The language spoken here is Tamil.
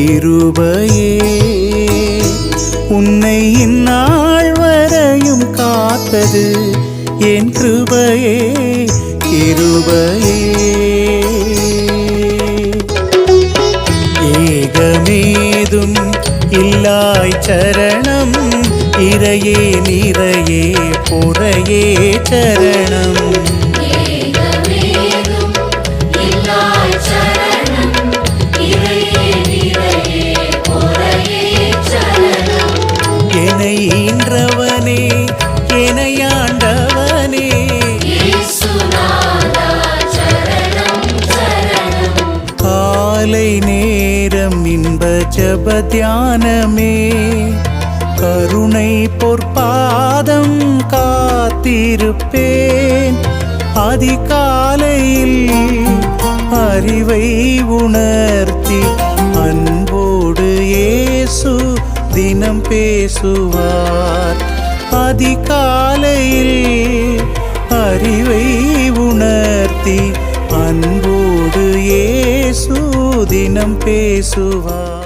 கிருபையே உன்னை இந்நாள் வரையும் காத்தது என் கிருபையே கிருபையே. ஏகமேதும் இல்லாய் சரணம் இறையே நிறையே பொறையே சரணம். என்னை ஈன்றவனே எனையாண்டவனே காலை நேரம் இன்ப ஜப தியானமே கருணை பொற்பாதம் காத்திருப்பேன். அதிகாலையில் அறிவை உணர்த்தி பேசுவார். அதிகாலையில் அறிவை உணர்த்தி அன்போடு ஏசு தினம் பேசுவார்.